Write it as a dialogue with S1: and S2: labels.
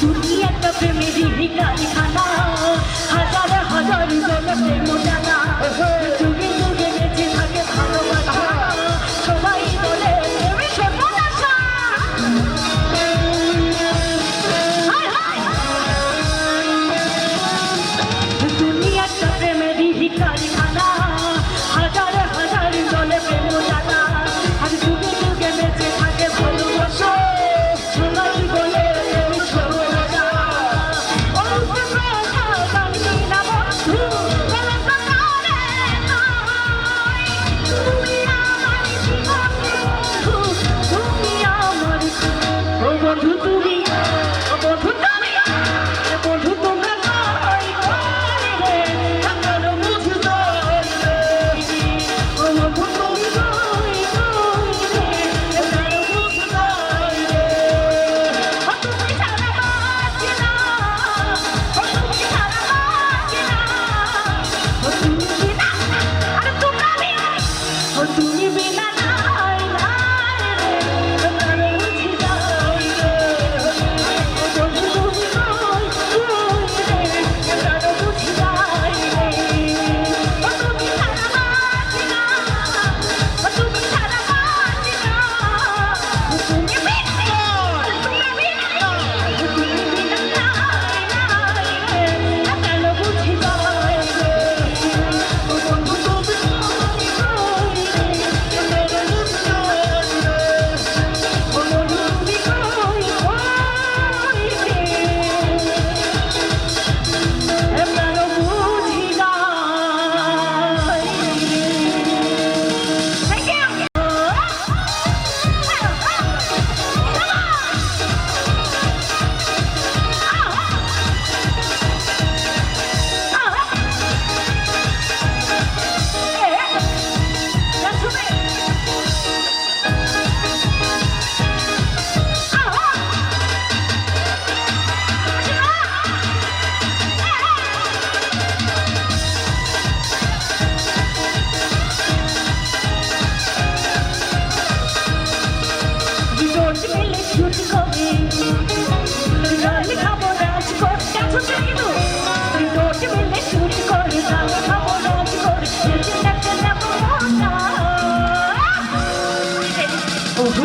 S1: শুনি একটা প্রেমের কারখানা হাজার হাজার জনপ্রেম